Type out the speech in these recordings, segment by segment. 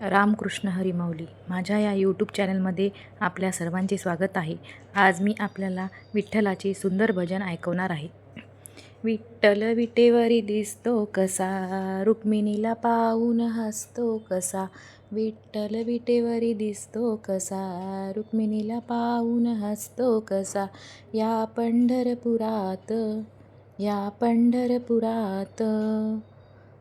रामकृष्ण हरिमौली माझ्या या यूट्यूब चॅनलमध्ये आपल्या सर्वांचे स्वागत आहे. आज मी आपल्याला विठ्ठलाचे सुंदर भजन ऐकवणार आहे. विठ्ठल विटेवरी दिसतो कसा? रुक्मिणीला पाहून हसतो कसा? विठ्ठल विटेवरी दिसतो कसा? रुक्मिणीला पाहून हसतो कसा? या पंढरपुरात या पंढरपुरात.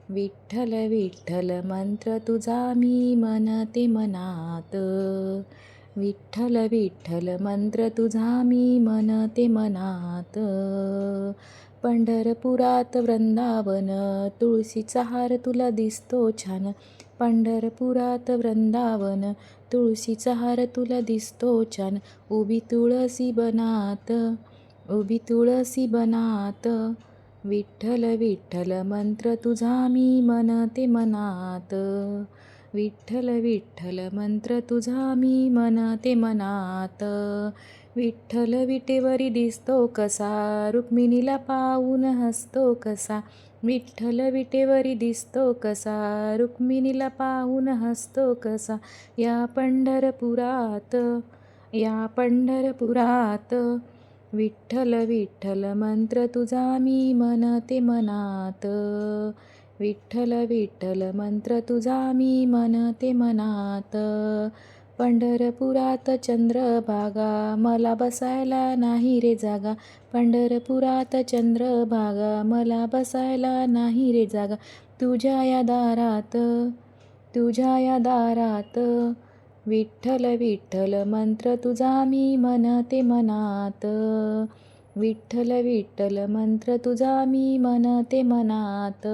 विठ्ठल विठ्ठल मंत्र तुझा मी म्हणते मनात. विठ्ठल विठ्ठल मंत्र तुझा मी म्हणते मनात. पंढरपुरात वृंदावन तुळशीचा हार तुला दिसतो छान. पंढरपुरात वृंदावन तुळशीचा हार तुला दिसतो छान. उभी तुळसी बनात उभी तुळसी बनात. विठ्ठल विठ्ठल मंत्र तुझा मी म्हणते मनात. विठ्ठल विठ्ठल मंत्र तुझा मी म्हणते मनात. विठ्ठल विटेवरी दिसतो कसा? रुक्मिणीला पाहून हसतो कसा? विठ्ठल विटेवरी दिसतो कसा? रुक्मिणीला पाहून हसतो कसा? या पंढरपुरात या पंढरपुरात विठ्ठल विठ्ठल मंत्र तुझा मी म्हणते मनात. विठ्ठल विठ्ठल मंत्र तुझा मी म्हणते मनात. पंढरपुरात चंद्रभागा मला बसायला नाही रे जागा. पंढरपुरात चंद्रभागा मला बसायला नाही रे जागा. तुझ्या या दारात तुझ्या या दारात विठ्ठल विठ्ठल मंत्र तुझा मी म्हणते मनात. विठ्ठल विठ्ठल मंत्र तुझा मी म्हणते मनात.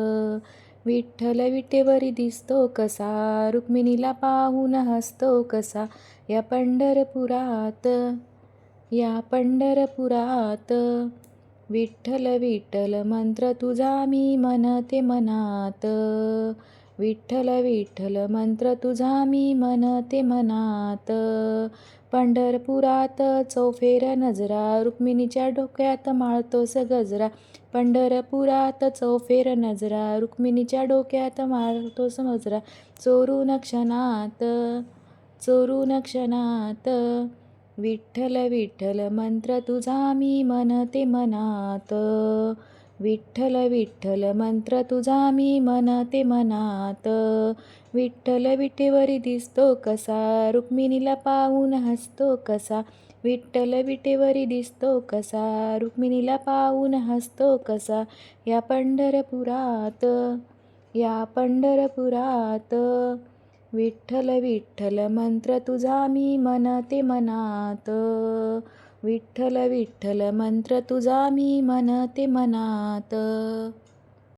विठ्ठल विटेवरी दिसतो कसा? रुक्मिणीला पाहून हसतो कसा? या पंढरपुरात या पंढरपुरात. विठ्ठल विठ्ठल मंत्र तुझा मी म्हणते मनात. विठ्ठल विठ्ठल मंत्र तुझा मी म्हणते मनात. पंढरपुरात चौफेर नजरा रुक्मिणीच्या डोक्यात माळतोस गजरा. पंढरपुरात चौफेर नजरा रुक्मिणीच्या डोक्यात माळतोस गजरा चोरून क्षणात चोरून क्षणात. विठ्ठल विठ्ठल मंत्र तुझा मी म्हणते मनात. विठ्ठल विठ्ठल मंत्र तुझा मी म्हणते मनात. विठ्ठल विटेवरी दिसतो कसा? रुक्मिणीला पाहून हसतो कसा? विठ्ठल विटेवरी दिसतो कसा? रुक्मिणीला पाहून हसतो कसा? या पंढरपुरात या पंढरपुरात. विठ्ठल विठ्ठल मंत्र तुझा मी म्हणते मनात. विठ्ठल विठ्ठल मंत्र तुझा मी म्हणते मनात.